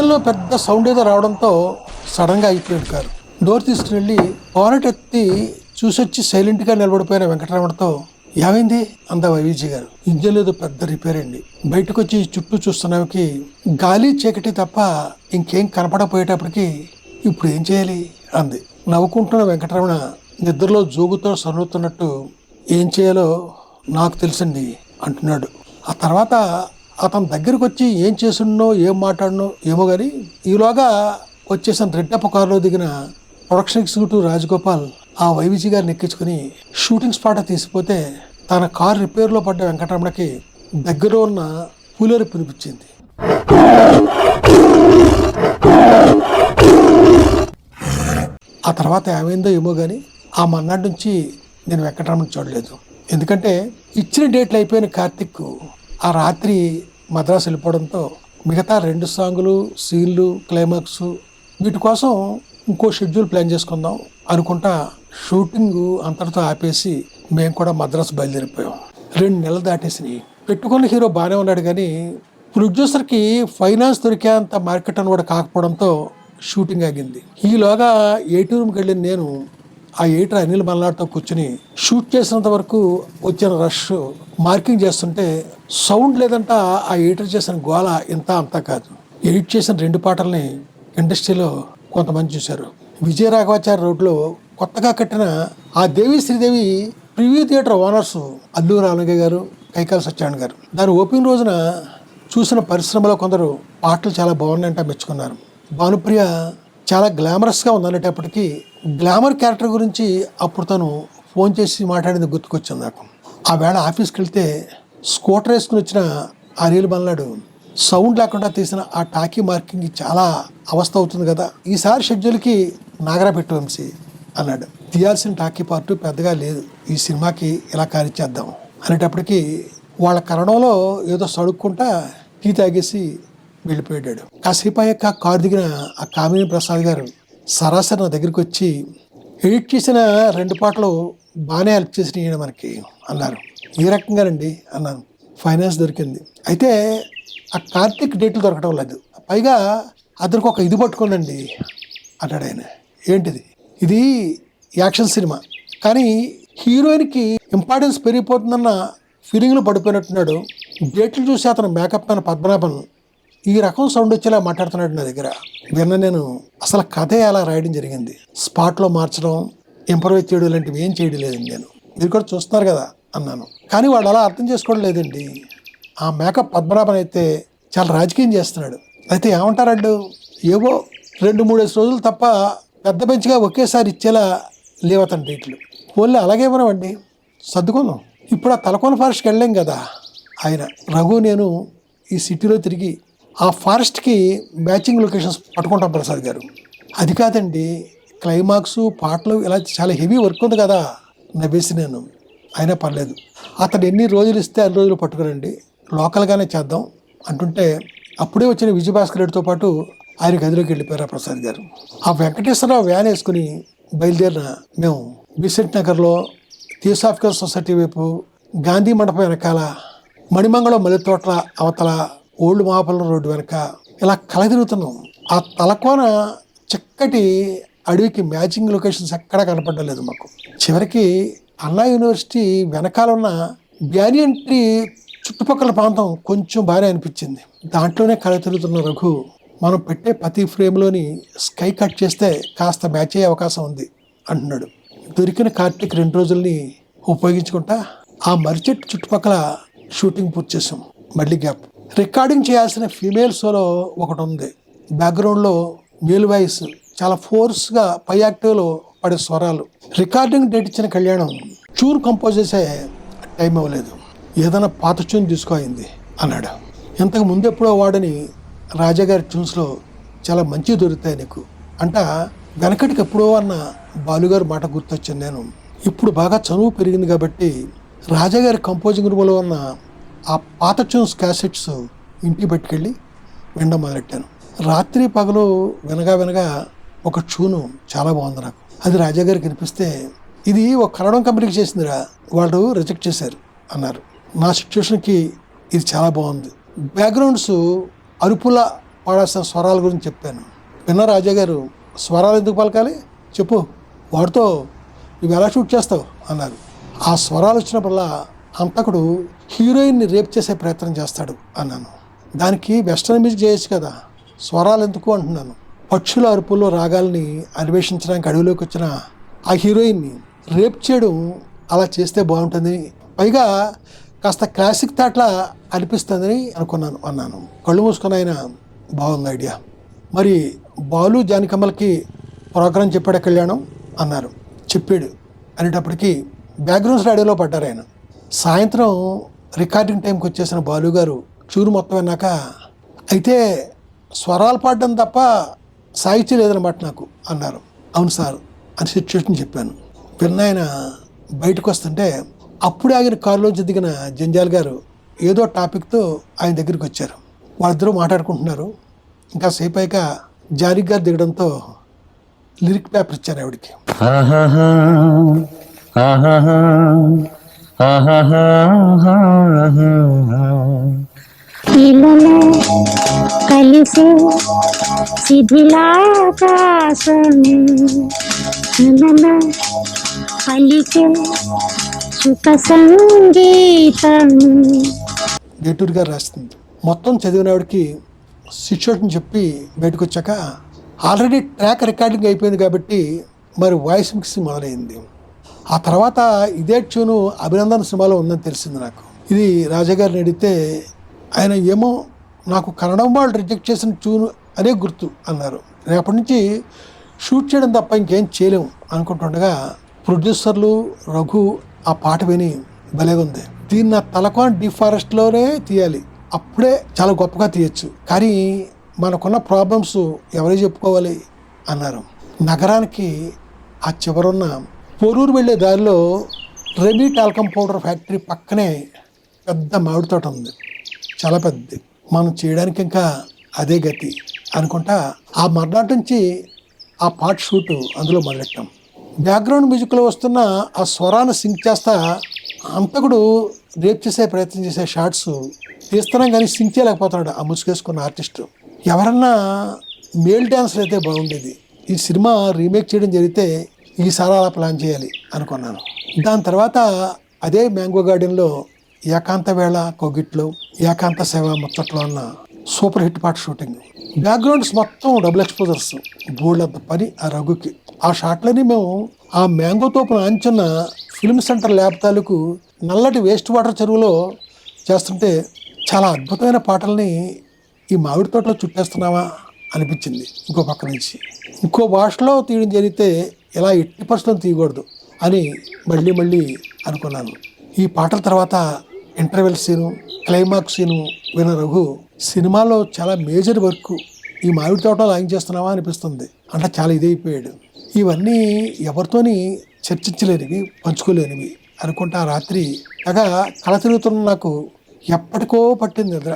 ఇంజన్లో పెద్ద సౌండ్ ఏదో రావడంతో సడన్గా అయిపోయాడు కారు. డోర్ తీసుకుని వెళ్ళి పోనట్ ఎత్తి చూసొచ్చి సైలెంట్గా నిలబడిపోయిన వెంకటరమణతో ఏమైంది? అంద వైవిజీ గారు. ఇంజన్ ఏదో పెద్ద రిపేర్ అండి. బయటకు వచ్చి చుట్టూ చూస్తున్నవికి గాలి చీకటి తప్ప ఇంకేం కనపడపోయేటప్పటికి ఇప్పుడు ఏం చేయాలి? అంది. నవ్వుకుంటున్న వెంకటరమణ నిద్రలో జోగుతో సరుతున్నట్టు ఏం చేయాలో నాకు తెలుసండి అంటున్నాడు. ఆ తర్వాత అతని దగ్గరికి వచ్చి ఏం చేస్తున్నో ఏం మాట్లాడినో ఏమో కానీ ఈలోగా వచ్చేసిన రెడ్డప్ప కారులో దిగిన ప్రొడక్షన్ ఎగ్జిక్యూటివ్ రాజగోపాల్ ఆ వైవిజీ గారిని ఎక్కించుకుని షూటింగ్ స్పాట్ తీసిపోతే తన కారు రిపేర్లో పడ్డ వెంకటరమణకి దగ్గర ఉన్న పూలేరు పినిపించింది ఆ తర్వాత ఏమైందో ఏమో కానీ ఆ మన్నాటి నుంచి నేను వెంకటరమణ చూడలేదు. ఎందుకంటే ఇచ్చిన డేట్లు అయిపోయిన కార్తిక్ ఆ రాత్రి మద్రాసు వెళ్ళిపోవడంతో మిగతా రెండు సాంగులు సీన్లు క్లైమాక్స్ వీటి కోసం ఇంకో షెడ్యూల్ ప్లాన్ చేసుకుందాం అనుకుంటా షూటింగ్ అంతటితో ఆపేసి మేము కూడా మద్రాసు బయలుదేరిపోయాం. రెండు నెలలు దాటేసినాయి. పెట్టుకున్న హీరో బాగానే ఉన్నాడు కానీ ప్రొడ్యూసర్కి ఫైనాన్స్ దొరికేంత మార్కెట్ అని కూడా కాకపోవడంతో షూటింగ్ ఆగింది. ఈలోగా ఏటీ రూమ్కి వెళ్ళిన నేను ఆ ఎయిటర్ అనిల్ మల్లాడ్తో కూర్చుని షూట్ చేసినంత వరకు వచ్చిన రష్ మార్కింగ్ చేస్తుంటే సౌండ్ లేదంట ఆ ఎయిటర్ చేసిన గోల ఇంత అంతా కాదు. ఎడిట్ చేసిన రెండు పాటల్ని ఇండస్ట్రీలో కొంతమంది చూశారు. విజయ రాఘవాచార్య రోడ్లో కొత్తగా కట్టిన ఆ Devi Sridevi preview theatre owners Allu Ramalinga గారు కైకాల సత్యారాయణ గారు. దాని ఓపెనింగ్ రోజున చూసిన పరిశ్రమలో కొందరు పాటలు చాలా బాగున్నాయంట మెచ్చుకున్నారు. భానుప్రియ చాలా గ్లామరస్గా ఉందనేటప్పటికీ గ్లామర్ క్యారెక్టర్ గురించి అప్పుడు తను ఫోన్ చేసి మాట్లాడింది గుర్తుకొచ్చింది నాకు. ఆ వేళ ఆఫీస్కి వెళ్తే స్కూటర్ వేసుకుని వచ్చిన ఆ రీల్ బన్నాడు సౌండ్ లేకుండా తీసిన ఆ టాకీ మార్కింగ్ చాలా అవస్థ అవుతుంది కదా. ఈసారి షెడ్యూల్కి నాగరా పెట్టు వంశీ అన్నాడు. తీయాల్సిన టాకీ పార్ట్ పెద్దగా లేదు. ఈ సినిమాకి ఇలా చేద్దాం అనేటప్పటికీ వాళ్ళ కరణంలో ఏదో సడుక్కుంటా టీ తాగేసి వెళ్ళిపోయాడు. కాసేపు అయ్యాక కారు దిగిన ఆ కామిని ప్రసాద్ గారు సరాసరి నా దగ్గరికి వచ్చి ఎడిట్ చేసిన రెండు పాటలు బాగానే హెల్ప్ చేసినాయి మనకి అన్నారు. ఏ రకంగానండి అన్నాను. ఫైనాన్స్ దొరికింది. అయితే ఆ కార్తీక్ డేట్లు దొరకడం లేదు. పైగా అతనికి ఒక ఇది పట్టుకోనండి అన్నాడు ఆయన. ఏంటిది? ఇది యాక్షన్ సినిమా. కానీ హీరోయిన్కి ఇంపార్టెన్స్ పెరిగిపోతుందన్న ఫీలింగ్లో పడిపోయినట్టున్నాడు. డేట్లు చూసి అతను మేకప్ అయిన పద్మనాభన్ ఈ రకం సౌండ్ వచ్చేలా మాట్లాడుతున్నాడు నా దగ్గర. విన్న నేను అసలు కథే అలా రాయడం జరిగింది. స్పాట్లో మార్చడం ఇంప్రవైజ్ చేయడం లాంటివి ఏం చేయడం లేదండి నేను. మీరు కూడా చూస్తున్నారు కదా అన్నాను. కానీ వాడు అలా అర్థం చేసుకోవడం లేదండి. ఆ మేకప్ పద్మనాభన్ అయితే చాలా రాజకీయం చేస్తున్నాడు. అయితే ఏమంటారండు? ఏవో రెండు మూడేసి రోజులు తప్ప పెద్ద పెంచిగా ఒకేసారి ఇచ్చేలా లేవు డేట్లు. ఓన్లీ అలాగే మనమండి సర్దుకుందాం. ఇప్పుడు ఆ తలకోన ఫారెస్ట్కి వెళ్ళాం కదా. ఆయన రఘు నేను ఈ సిటీలో తిరిగి ఆ ఫారెస్ట్కి మ్యాచింగ్ లొకేషన్స్ పట్టుకుంటాం ప్రసాద్ గారు. అది కాదండి క్లైమాక్స్ పాటలు ఇలా చాలా హెవీ వర్క్ ఉంది కదా నవ్వేసి నేను. అయినా పర్లేదు. అతను ఎన్ని రోజులు ఇస్తే అన్ని రోజులు పట్టుకురండి. లోకల్గానే చేద్దాం అంటుంటే అప్పుడే వచ్చిన విజయభాస్కర్ రెడ్డితో పాటు ఆయన గదిలోకి వెళ్ళిపోయారు ఆ ప్రసాద్ గారు. ఆ వెంకటేశ్వరరావు వ్యాన్ వేసుకుని బయలుదేరిన మేము బిసెంట్ నగర్లో థియోసాఫికల్ సొసైటీ వైపు గాంధీ మండపం వెనకాల మణిమంగళం మల్లెతోటల అవతల ఓల్డ్ మహాపల్లం రోడ్డు వెనక ఇలా కలదిరుగుతున్నాం ఆ తలకోన చక్కటి అడవికి మ్యాచింగ్ లొకేషన్స్ ఎక్కడా కనపడలేదు మాకు. చివరికి అన్నా యూనివర్సిటీ వెనకాల ఉన్న బ్యానియన్ ట్రీ చుట్టుపక్కల ప్రాంతం కొంచెం బాగానే అనిపించింది. దాంట్లోనే కళ తిరుగుతున్న రఘు మనం పెట్టే ప్రతి ఫ్రేమ్లోని స్కై కట్ చేస్తే కాస్త మ్యాచ్ అయ్యే అవకాశం ఉంది అంటున్నాడు. దొరికిన కార్తీక్ రెండు రోజుల్ని ఉపయోగించుకుంటా ఆ మరిచెట్టు చుట్టుపక్కల షూటింగ్ పూర్తి చేసాం మళ్ళీ గ్యాప్. రికార్డింగ్ చేయాల్సిన ఫీమేల్ సోలో ఒకటి ఉంది. బ్యాక్గ్రౌండ్లో మేల్ వాయిస్ చాలా ఫోర్స్గా పై యాక్టివ్లో పడే స్వరాలు. రికార్డింగ్ డేట్ ఇచ్చిన కళ్యాణం చూర్ కంపోజ్ చేసే టైం అవ్వలేదు. ఏదైనా పాత ట్యూన్ తీసుకోయింది అన్నాడు. ఇంతకు ముందు ఎప్పుడో వాడని రాజాగారి ట్యూన్స్లో చాలా మంచి దొరుకుతాయి నీకు. అంట వెనకటికి ఎప్పుడో అన్న బాలుగారి మాట గుర్తొచ్చింది నేను. ఇప్పుడు బాగా చనువు పెరిగింది కాబట్టి రాజాగారి కంపోజింగ్ రూమ్లో ఉన్న ఆ పాత ట్యూన్స్ క్యాసెట్స్ ఇంటికి పట్టుకెళ్ళి వినడం మొదలెట్టాను. రాత్రి పగలు వినగా వినగా ఒక ట్యూను చాలా బాగుంది నాకు. అది రాజాగారికి వినిపిస్తే ఇది ఒక కన్నడం కంపెనీకి చేసిందిరా వాళ్ళు రిజెక్ట్ చేశారు అన్నారు. నా సిచ్యువేషన్కి ఇది చాలా బాగుంది. బ్యాక్గ్రౌండ్స్ అరుపుల పాడాల్సిన స్వరాల గురించి చెప్పాను. విన్న రాజా గారు స్వరాలు ఎందుకు పలకాలి? చెప్పు వాడితో నువ్వు ఎలా షూట్ చేస్తావు? అన్నారు. ఆ స్వరాలు వచ్చినప్పుడల్లా అంతకుడు హీరోయిన్ని రేప్ చేసే ప్రయత్నం చేస్తాడు అన్నాను. దానికి వెస్టర్న్ మ్యూజిక్ చేయొచ్చు కదా స్వరాలు ఎందుకు అంటున్నాను. పక్షుల అరుపుల్లో రాగాల్ని అన్వేషించడానికి అడవిలోకి వచ్చిన ఆ హీరోయిన్ని రేప్ చేయడం అలా చేస్తే బాగుంటుంది పైగా కాస్త క్లాసిక్ థాట్లా అనిపిస్తుందని అనుకున్నాను అన్నాను. కళ్ళు మూసుకుని ఆయన బాగుంది ఐడియా. మరి బాలు జానికమ్మలకి ప్రోగ్రాం చెప్పాడు కళ్యాణం? అన్నారు. చెప్పాడు. అనేటప్పటికీ బ్యాక్గ్రౌండ్స్ రేడియోలో పడ్డారు ఆయన. సాయంత్రం రికార్డింగ్ టైంకి వచ్చేసిన బాలు గారు చూరు మొత్తం విన్నాక అయితే స్వరాలు పాడడం తప్ప సాహిత్యం లేదనమాట నాకు అన్నారు. అవును సార్ అని సిచ్యువేషన్ చెప్పాను. విన్న బయటకు వస్తుంటే అప్పుడే ఆగిన కారులోంచి దిగిన జంజాల్ గారు ఏదో టాపిక్తో ఆయన దగ్గరికి వచ్చారు. వాళ్ళిద్దరూ మాట్లాడుకుంటున్నారు. ఇంకా సేపు అయ్యాక జారిక్ గారు దిగడంతో లిరిక్ పేపర్ ఇచ్చారు ఆవిడకి. ఇలలో కలిసి శిథిలాకాశం పలికే సుఖ సంగీతం గేటూరు గారు రాస్తుంది మొత్తం చదివిన సిచ్యువేషన్ చెప్పి బయటకు వచ్చాక ఆల్రెడీ ట్రాక్ రికార్డింగ్ అయిపోయింది కాబట్టి మరి వాయిస్ మిక్సింగ్ మొదలైంది. ఆ తర్వాత ఇదే ట్యూను అభినందన సినిమాలో ఉందని తెలిసింది నాకు. ఇది రాజాగారిని అడిగితే ఆయన ఏమో నాకు కన్నడం వాళ్ళు రిజెక్ట్ చేసిన ట్యూన్ అనే గుర్తు అన్నారు. రేపటి నుంచి షూట్ చేయడం తప్ప ఇంకేం చేయలేము అనుకుంటుండగా ప్రొడ్యూసర్లు రఘు ఆ పాట విని భలేగా ఉంది. దీన్ని నా తలకోన డిఫారెస్ట్లోనే తీయాలి. అప్పుడే చాలా గొప్పగా తీయచ్చు. కానీ మనకున్న ప్రాబ్లమ్స్ ఎవరే చెప్పుకోవాలి? అన్నారు. నగరానికి ఆ చివరున్న పొరూరు వెళ్ళే దారిలో రెమీ టాల్కమ్ పౌడర్ ఫ్యాక్టరీ పక్కనే పెద్ద మామిడి తోట ఉంది. చాలా పెద్దది. మనం చేయడానికి ఇంకా అదే గతి అనుకుంటా ఆ మర్నాటి నుంచి ఆ పాట షూట్ అందులో మొదలెట్టాం. బ్యాక్గ్రౌండ్ మ్యూజిక్లో వస్తున్న ఆ స్వరాన్ని సింక్ చేస్తా అంతకుడు రేప్ చేసే ప్రయత్నం చేసే షార్ట్స్ తీస్తున్నాం కానీ సింక్ చేయలేకపోతున్నాడు ఆ ముసుగేసుకున్న ఆర్టిస్ట్. ఎవరన్నా మేల్ డ్యాన్సర్ అయితే బాగుండేది. ఈ సినిమా రీమేక్ చేయడం జరిగితే ఈసారి అలా ప్లాన్ చేయాలి అనుకున్నాను. దాని తర్వాత అదే మ్యాంగో గార్డెన్లో ఏకాంత వేళ కొగిట్లో ఏకాంత సేవ ముచ్చట్లో అన్న సూపర్ హిట్ పాట షూటింగ్. బ్యాక్గ్రౌండ్స్ మొత్తం డబుల్ ఎక్స్పోజర్స్ బోల్డ్ పని ఆ రఘుకి. ఆ షాట్లని మేము ఆ మ్యాంగో తోపున అంచున్న ఫిల్మ్ సెంటర్ ల్యాబ్ తాలూకు నల్లటి వేస్ట్ వాటర్ చెరువులో చేస్తుంటే చాలా అద్భుతమైన పాటల్ని ఈ మామిడి తోటలో చుట్టేస్తున్నావా అనిపించింది ఇంకో పక్క నుంచి. ఇంకో భాషలో తీయడం జరిగితే ఇలా ఎట్టి పరిస్థితులు తీయకూడదు అని మళ్ళీ మళ్ళీ అనుకున్నాను. ఈ పాటల తర్వాత ఇంటర్వెల్ సీను క్లైమాక్స్ సీను విన రఘు సినిమాలో చాలా మేజర్ వర్క్ ఈ మామిడి తోటలో లాంగ్ చేస్తున్నావా అనిపిస్తుంది. అంటే చాలా ఇదైపోయాడు ఇవన్నీ ఎవరితోని చర్చించలేనివి పంచుకోలేనివి అనుకుంటా ఆ రాత్రి అగా కళ తిరుగుతున్న నాకు ఎప్పటికో పట్టింది నిద్ర.